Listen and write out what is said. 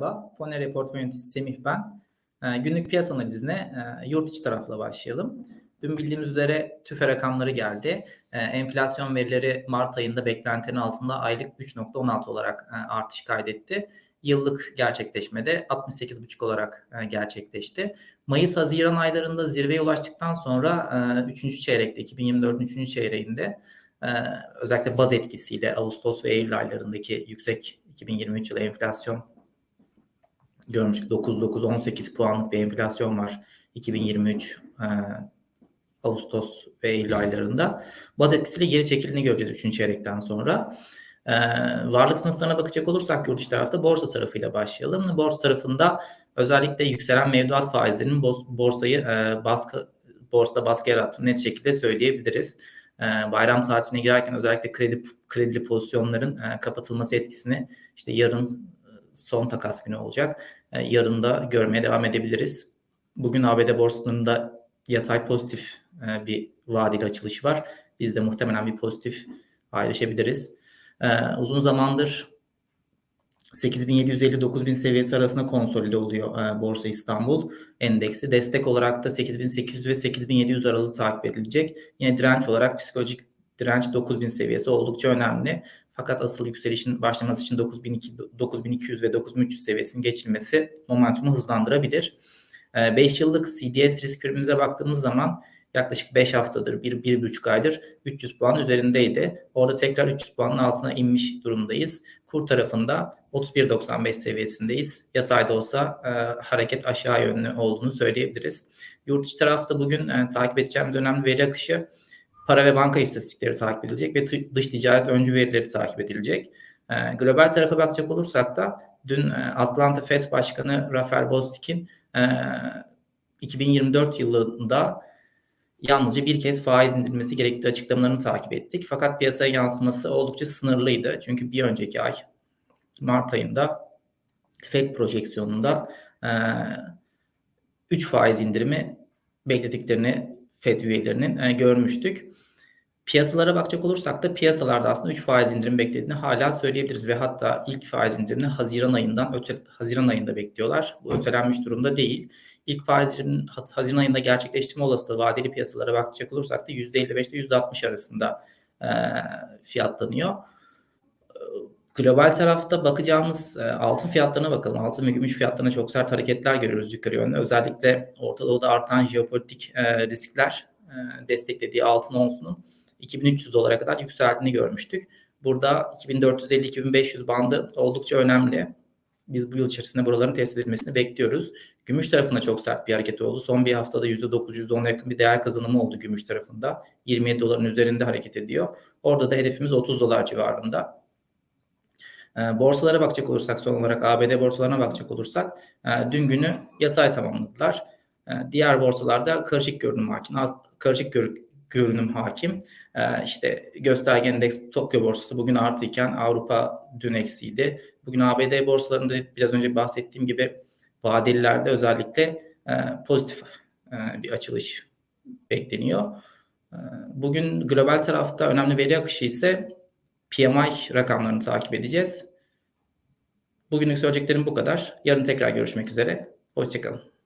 Merhaba, Fonere Portföy Yöneticisi Semih ben. Ee, günlük piyasa analizine e, yurt içi tarafla başlayalım. Dün bildiğiniz üzere tüfe rakamları geldi. Ee, enflasyon verileri Mart ayında beklentinin altında aylık 3.16 olarak e, artış kaydetti. Yıllık gerçekleşmede 68.5 olarak e, gerçekleşti. Mayıs-Haziran aylarında zirveye ulaştıktan sonra 3. çeyrekte, 2024'ün 3. çeyreğinde özellikle baz etkisiyle Ağustos ve Eylül aylarındaki yüksek 2023 yılı enflasyon görmüştük. 9-9-18 puanlık bir enflasyon var 2023 e, Ağustos ve Eylül aylarında. Baz etkisiyle geri çekildiğini göreceğiz 3. çeyrekten sonra. E, varlık sınıflarına bakacak olursak yurt içi tarafta borsa tarafıyla başlayalım. Borsa tarafında özellikle yükselen mevduat faizlerinin borsayı e, baskı borsada baskı yarattığını net şekilde söyleyebiliriz. E, bayram tatiline girerken özellikle kredi kredili pozisyonların e, kapatılması etkisini işte yarın son takas günü olacak. E, yarın da görmeye devam edebiliriz. Bugün ABD borsasında yatay pozitif e, bir vadeli açılış var. Biz de muhtemelen bir pozitif ayrışabiliriz. E, uzun zamandır 8750-9000 seviyesi arasında konsolide oluyor Borsa İstanbul endeksi. Destek olarak da 8800 ve 8700 aralığı takip edilecek. Yine direnç olarak psikolojik direnç 9000 seviyesi oldukça önemli. Fakat asıl yükselişin başlaması için 9200 ve 9300 seviyesinin geçilmesi momentumu hızlandırabilir. 5 ee, yıllık CDS risk primimize baktığımız zaman yaklaşık 5 haftadır, 1-1,5 aydır 300 puan üzerindeydi. Orada tekrar 300 puanın altına inmiş durumdayız. Kur tarafında 31.95 seviyesindeyiz. Yatayda olsa e, hareket aşağı yönlü olduğunu söyleyebiliriz. Yurt içi tarafta bugün e, takip edeceğimiz önemli veri akışı para ve banka istatistikleri takip edilecek ve dış ticaret öncü verileri takip edilecek. E, global tarafa bakacak olursak da dün e, Atlanta Fed Başkanı Rafael Bostic'in e, 2024 yılında yalnızca bir kez faiz indirilmesi gerektiği açıklamalarını takip ettik. Fakat piyasaya yansıması oldukça sınırlıydı. Çünkü bir önceki ay Mart ayında FED projeksiyonunda e, 3 faiz indirimi beklediklerini FED üyelerinin e, görmüştük. Piyasalara bakacak olursak da piyasalarda aslında 3 faiz indirim beklediğini hala söyleyebiliriz ve hatta ilk faiz indirimini Haziran ayından öte, Haziran ayında bekliyorlar. Bu ötelenmiş durumda değil. İlk faiz indiriminin Haziran ayında gerçekleştirme olasılığı vadeli piyasalara bakacak olursak da %55 ile %60 arasında e, fiyatlanıyor. Global tarafta bakacağımız e, altın fiyatlarına bakalım. Altın ve gümüş fiyatlarına çok sert hareketler görüyoruz yukarı yönde. Özellikle Orta Doğu'da artan jeopolitik e, riskler e, desteklediği altın onsunun 2300 dolara kadar yükseldiğini görmüştük. Burada 2450-2500 bandı oldukça önemli. Biz bu yıl içerisinde buraların test edilmesini bekliyoruz. Gümüş tarafında çok sert bir hareket oldu. Son bir haftada %9, %10'a yakın bir değer kazanımı oldu gümüş tarafında. 27 doların üzerinde hareket ediyor. Orada da hedefimiz 30 dolar civarında. Ee, borsalara bakacak olursak son olarak ABD borsalarına bakacak olursak e, dün günü yatay tamamladılar. E, diğer borsalarda karışık görünüm hakim. Karışık görünüm hakim. E, işte gösterge endeks Tokyo borsası bugün artıyken Avrupa dün eksiydi. Bugün ABD borsalarında biraz önce bahsettiğim gibi vadelilerde özellikle pozitif bir açılış bekleniyor. Bugün global tarafta önemli veri akışı ise PMI rakamlarını takip edeceğiz. Bugünlük söyleyeceklerim bu kadar. Yarın tekrar görüşmek üzere. Hoşçakalın.